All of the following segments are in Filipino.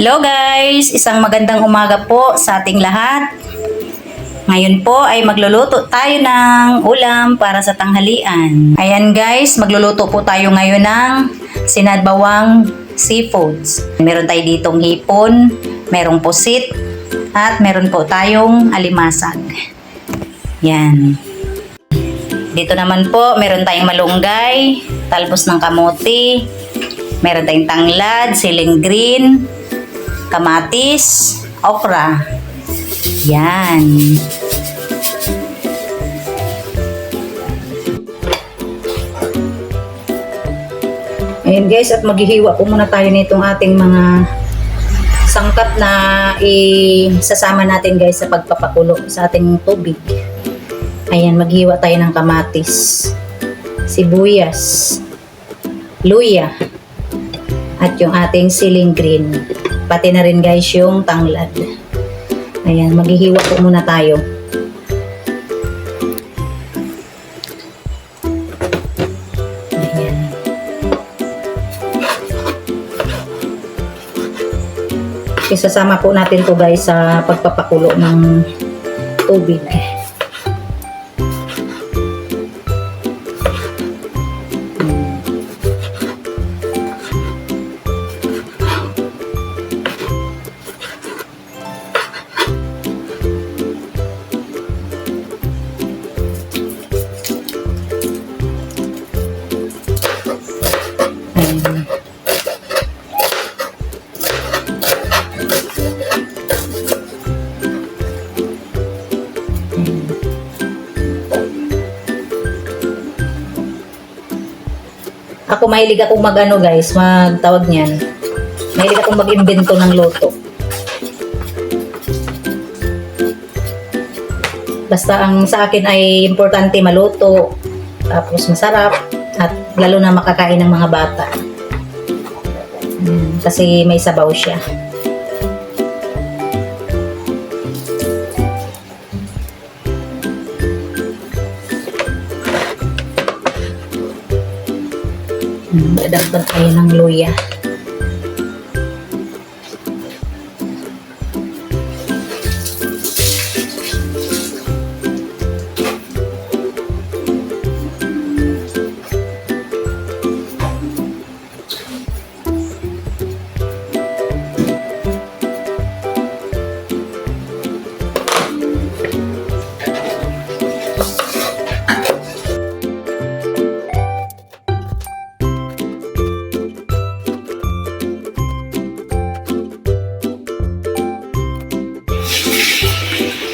Hello guys! Isang magandang umaga po sa ating lahat. Ngayon po ay magluluto tayo ng ulam para sa tanghalian. Ayan guys, magluluto po tayo ngayon ng sinadbawang seafoods. Meron tayo ditong hipon, merong pusit, at meron po tayong alimasag. Yan. Dito naman po, meron tayong malunggay, talbos ng kamote, meron tayong tanglad, siling green, kamatis, okra. Yan. Ayan guys, at maghihiwa po muna tayo nitong ating mga sangkap na isasama natin guys sa pagpapakulo sa ating tubig. Ayan, maghiwa tayo ng kamatis, sibuyas, luya, at yung ating siling green. Pati na rin guys yung tanglad. Ayan, maghihiwa po muna tayo. Ayan. Isasama po natin to guys sa pagpapakulo ng tubig. Ako mahilig akong magano guys, magtawag niyan. Mahilig akong mag-invento ng luto. Basta ang sa akin ay importante maluto, tapos masarap, at lalo na makakain ng mga bata. Mm, kasi may sabaw siya. Mm, Dadagdag tayo ng luya.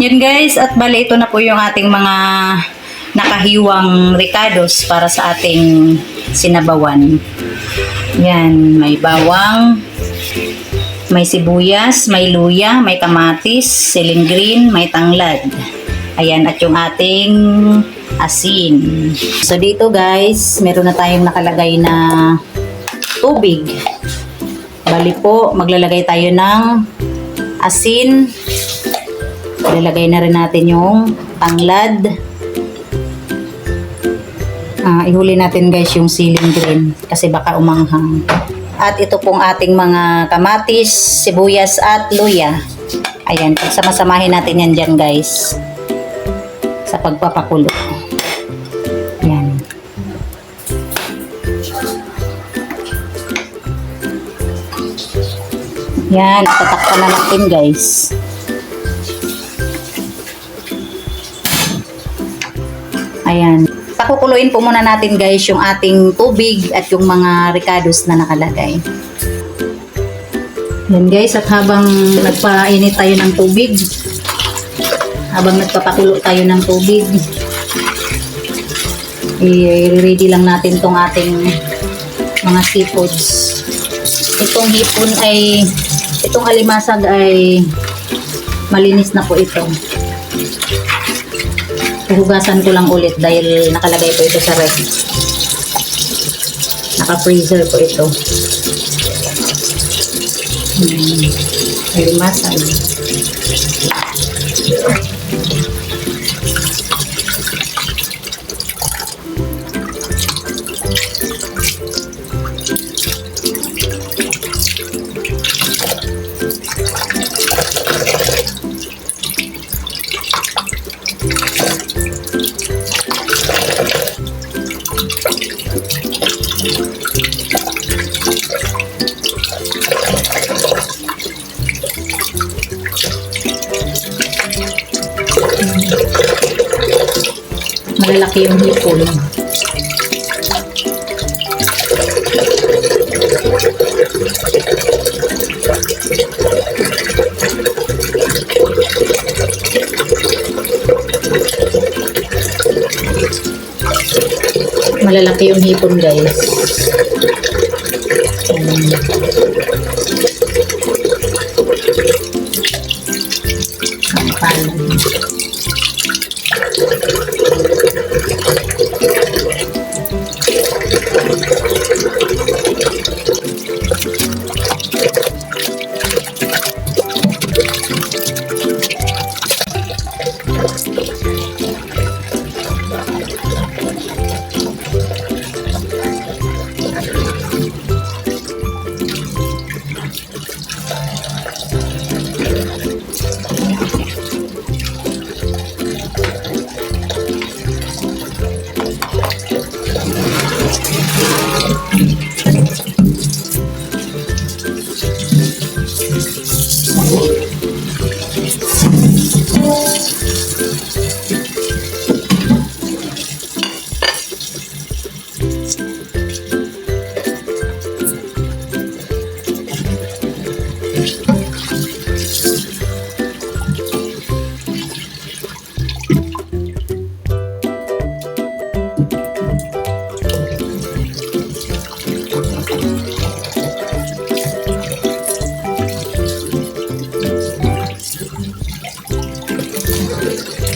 Yun guys, at bali ito na po yung ating mga nakahiwang ricados para sa ating sinabawan. Yan, may bawang, may sibuyas, may luya, may kamatis, siling green, may tanglad. Ayan, at yung ating asin. So dito guys, meron na tayong nakalagay na tubig. Bali po, maglalagay tayo ng asin, Ilalagay na rin natin yung tanglad. Ah, ihuli natin guys yung ceiling green kasi baka umanghang. At ito pong ating mga kamatis, sibuyas at luya. Ayan, sama-samahin natin yan dyan guys. Sa pagpapakulo. Yan. Yan, tatakpan na natin guys. Ayan. Pakukuluin po muna natin guys yung ating tubig at yung mga ricados na nakalagay. Yan guys, at habang nagpainit tayo ng tubig, habang nagpapakulo tayo ng tubig, i-ready lang natin tong ating mga seafoods. Itong hipon ay, itong alimasag ay malinis na po ito. Hugasan ko lang ulit dahil nakalagay po ito sa ref. Naka-freezer po ito. Hmm. Limasan. Malalaki yung hipon. Malalaki yung hipon guys. Ayan.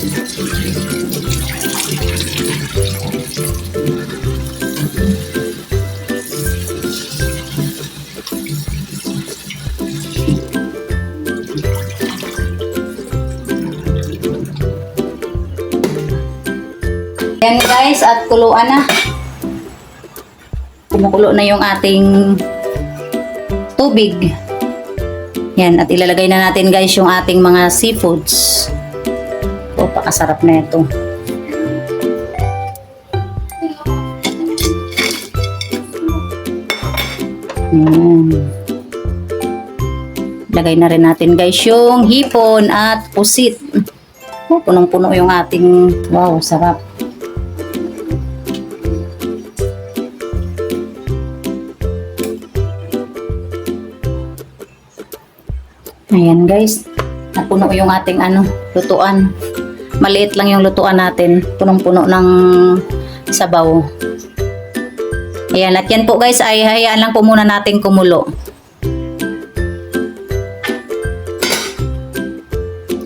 Yan guys, at kuluan na. Kumukulo na yung ating tubig. Yan, at ilalagay na natin guys yung ating mga seafoods. O, pakasarap na ito. Yan. Lagay na rin natin guys yung hipon at pusit. Oh, punong-puno yung ating, wow, sarap. Ayan guys, napuno yung ating ano, lutuan. Maliit lang yung lutuan natin, punong-puno ng sabaw. Ayan, at yan po guys, ay hayaan lang po muna natin kumulo.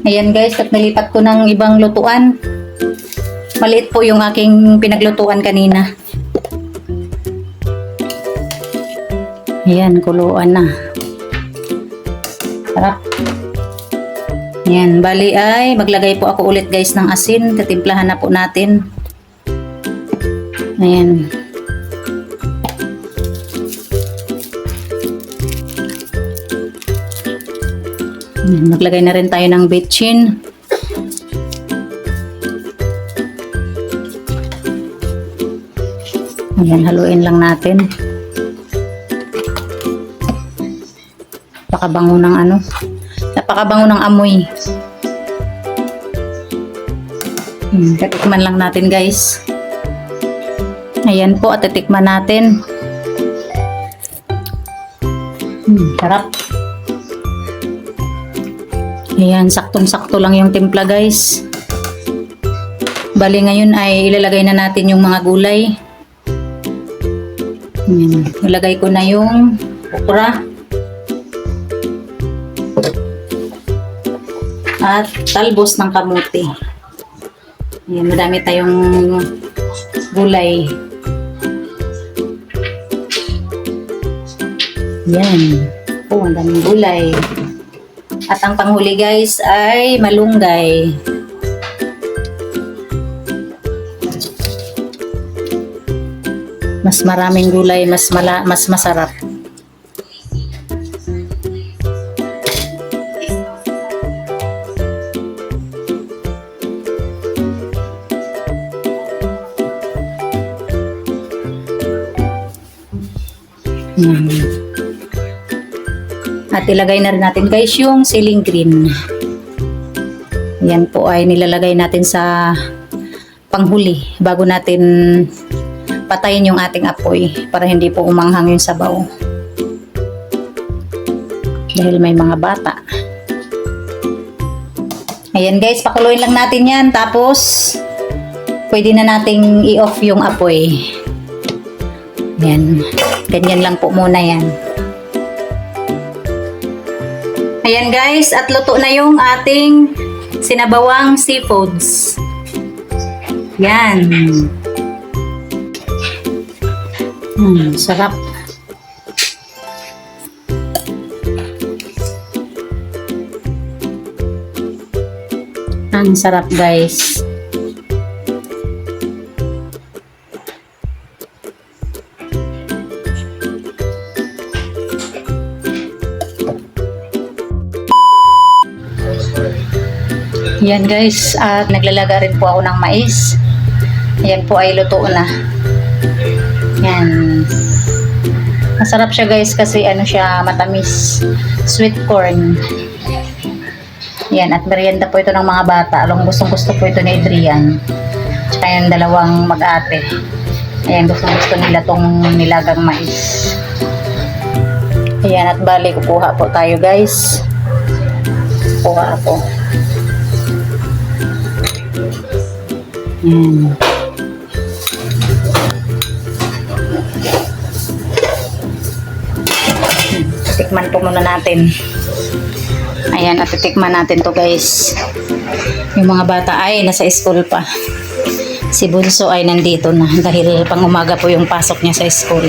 Ayan guys, at nilipat ko ng ibang lutuan. Maliit po yung aking pinaglutuan kanina. Ayan, kuluan na. Sarap. Yan, bali ay maglagay po ako ulit guys ng asin. Katimplahan na po natin. Ayan. Ayan, Maglagay na rin tayo ng betchin. Ayan, haluin lang natin. Napakabango ng ano. Napakabango ng amoy. Hmm, tatikman lang natin guys. Ayan po, at titikman natin. Hmm, sarap. Ayan, saktong-sakto lang yung timpla guys. Bali ngayon ay ilalagay na natin yung mga gulay. Ayan, ilagay ko na yung okra. At talbos ng kamuti. Ayan, madami tayong gulay. Yan. Oh, ang daming gulay. At ang panghuli guys ay malunggay. Mas maraming gulay, mas mala, mas masarap. At ilagay na rin natin guys yung ceiling green. Yan po ay nilalagay natin sa panghuli bago natin patayin yung ating apoy para hindi po umanghang yung sabaw. Dahil may mga bata. Ayan guys, pakuluin lang natin yan. Tapos, pwede na nating i-off yung apoy. Yan. Ganyan lang po muna yan. Ayan guys, at luto na yung ating sinabawang seafoods. Yan. Hmm, sarap. Ang sarap guys. Yan guys, at naglalaga rin po ako ng mais. Yan po ay luto na. Yan. Masarap siya guys kasi ano siya matamis. Sweet corn. Yan, at merienda po ito ng mga bata. Alam, gustong gusto po ito ni Adrian. Tsaka yung dalawang mag-ate. Ayan, gustong gusto nila tong nilagang mais. Ayan, at bali, kukuha po tayo guys. Kuha ako. Yan. Tikman po muna natin. Ayan, at titikman natin to guys. Yung mga bata ay nasa school pa. Si Bunso ay nandito na dahil pang umaga po yung pasok niya sa school.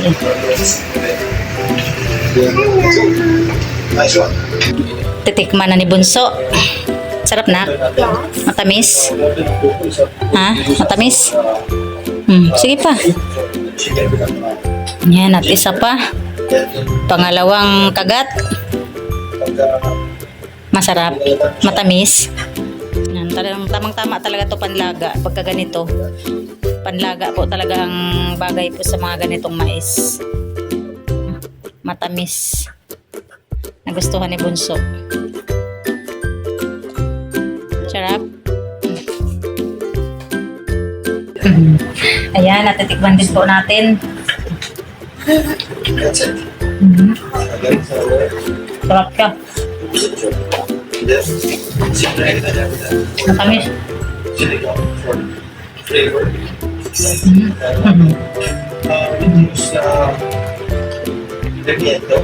Nice one. Titikman na ni Bunso. Sarap na? Matamis? Ha? Matamis? Hmm, sige pa. Yan, at isa pa. Pangalawang kagat. Masarap. Matamis. Yan, talagang tamang-tama talaga to panlaga. Pagka ganito. Panlaga po talaga ang bagay po sa mga ganitong mais. Matamis. Nagustuhan ni Bunso. Ayan, natitikman din po natin. That's so, Sarap siya. Matamis. For uh, Leviento.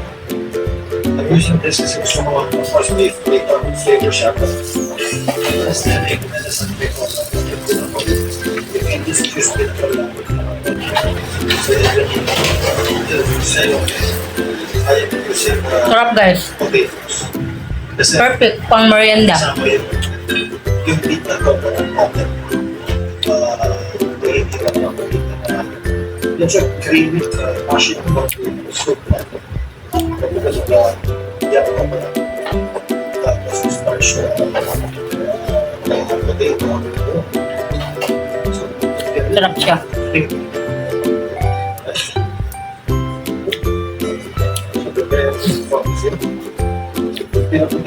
I'm using this of flavor, flavor siya. but Mas na rin na nasa flavor. Just with the kasi, uh, Sarap guys. Kasi, Perfect pang merienda. Yung. Uh, dito na yung siya creamy, uh, passion ko yung soup na to. Because of the, yan ko pa Tapos starch na, uh, potato. Sarap siya. Pero kung